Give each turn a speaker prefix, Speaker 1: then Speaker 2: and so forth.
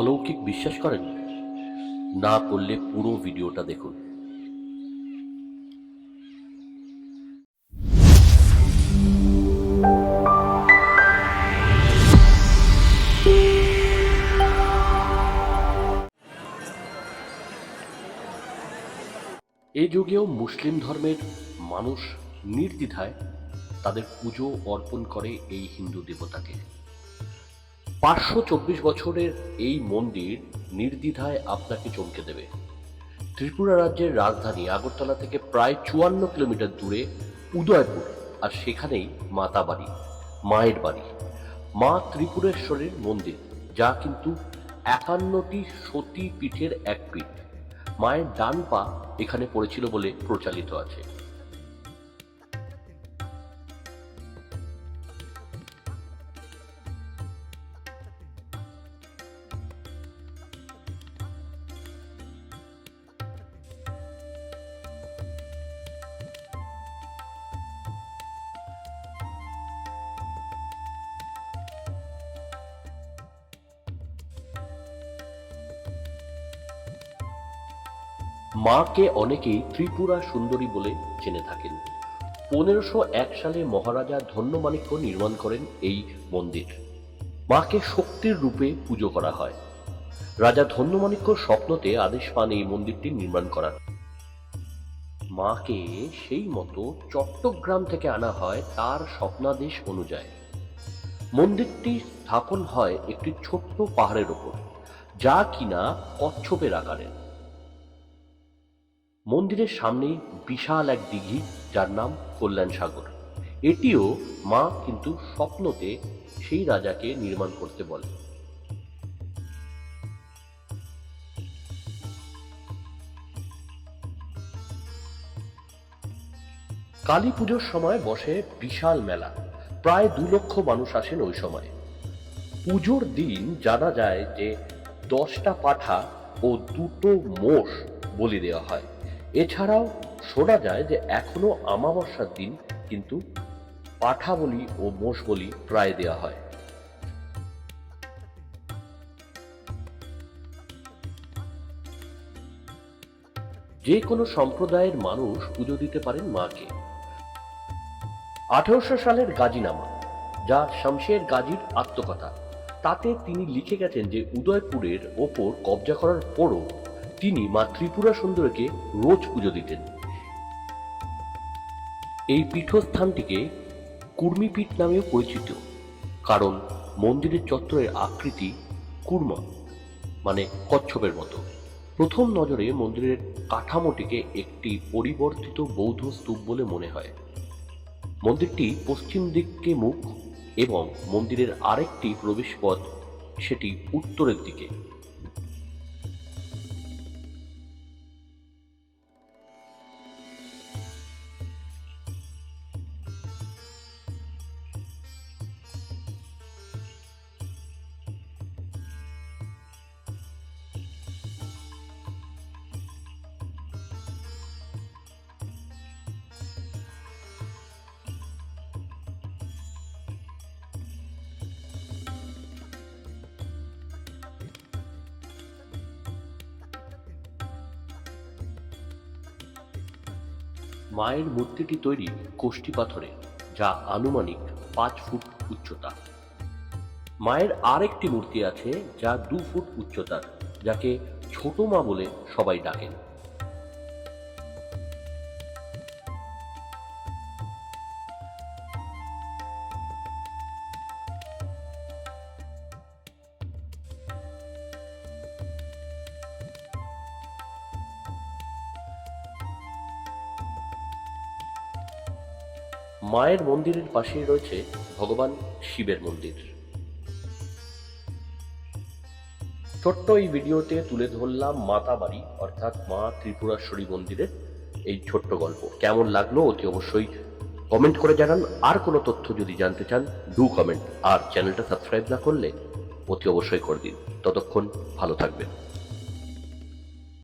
Speaker 1: অলৌকিক বিশ্বাস করেন? না করলে পুরো ভিডিওটা দেখুন। এই যুগেও মুসলিম ধর্মের মানুষ নির্দ্বিধায় তাদের পুজো অর্পণ করে এই হিন্দু দেবতাকে। পাঁচশো চব্বিশ বছরের এই মন্দির নির্দ্বিধায় আপনাকে চমকে দেবে। ত্রিপুরা রাজ্যের রাজধানী আগরতলা থেকে প্রায় চুয়ান্ন কিলোমিটার দূরে উদয়পুর আর সেখানেই মাতা বাড়ি, মায়ের বাড়ি। মা ত্রিপুরেশ্বরের মন্দির, যা কিন্তু একান্নটি সতী পীঠের এক পীঠ। মায়ের ডান পা এখানে পড়েছিল বলে প্রচালিত আছে। মাকে অনেকেই ত্রিপুরা সুন্দরী বলে জেনে থাকেন। পনেরোশো এক সালে মহারাজা ধন্যমাণিক্য নির্মাণ করেন এই মন্দির। মাকে শক্তির রূপে পুজো করা হয়। রাজা ধন্যমাণিক্য স্বপ্নতে আদেশ পান এই মন্দিরটি নির্মাণ করার। মাকে সেই মতো চট্টগ্রাম থেকে আনা হয় তার স্বপ্নাদেশ অনুযায়ী। মন্দিরটি স্থাপন হয় একটি ছোট্ট পাহাড়ের ওপর, যা কিনা কচ্ছপের আকারের মন্দিরের সামনেই বিশাল এক দিঘি, যার নাম কল্যাণ সাগর এটিও মা কিন্তু স্বপ্নতে সেই রাজাকে নির্মাণ করতে বলে। কালী পুজোর সময় বসে বিশাল মেলা। প্রায় দু লক্ষ মানুষ আসেন ওই সময়। পুজোর দিন জানা যায় যে দশটা পাঠা ও দুটো মোষ বলি দেওয়া হয়। এছাড়াও শোনা যায় যে এখনও আমাবস্যার দিন, কিন্তু পাঠা বলি ও মোষ বলি প্রায় দেওয়া হয়। যে কোনো সম্প্রদায়ের মানুষ পুজো দিতে পারেন মাকে। আঠারোশো সালের গাজীনামা, যা শামশের গাজীর আত্মকথা, তাতে তিনি লিখে গেছেন যে উদয়পুরের ওপর কবজা করার পরও তিনি মা ত্রিপুরা সুন্দরীকে রোজ পুজো দিতেন। এই পীঠস্থানটিকে কুর্মিপীঠ নামেও পরিচিত, কারণ মন্দিরের চত্বরের আকৃতি কুর্মা মানে কচ্ছপের মতো। প্রথম নজরে মন্দিরের কাঠামোটিকে একটি পরিবর্তিত বৌদ্ধ স্তূপ বলে মনে হয়। মন্দিরটি পশ্চিম দিককে মুখ এবং মন্দিরের আরেকটি প্রবেশপথ, সেটি উত্তরের দিকে। মায়ের মূর্তিটি তৈরি কোষ্ঠী পাথরে, যা আনুমানিক পাঁচ ফুট উচ্চতা। মায়ের আর একটি মূর্তি আছে, যা দু ফুট উচ্চতার, যাকে ছোট মা বলে সবাই ডাকেন। মায়ের মন্দিরের পাশেই রয়েছে ভগবান শিবের মন্দির। ছোট্ট এই ভিডিওতে তুলে ধরলাম মাতা বাড়ি, অর্থাৎ মা ত্রিপুরাশ্বরী মন্দিরের এই ছোট্ট গল্প। কেমন লাগল অতি অবশ্যই কমেন্ট করে জানান। আর কোনো তথ্য যদি জানতে চান ডু কমেন্ট আর চ্যানেলটা সাবস্ক্রাইব না করলে অতি অবশ্যই করে দিন। ততক্ষণ ভালো থাকবেন।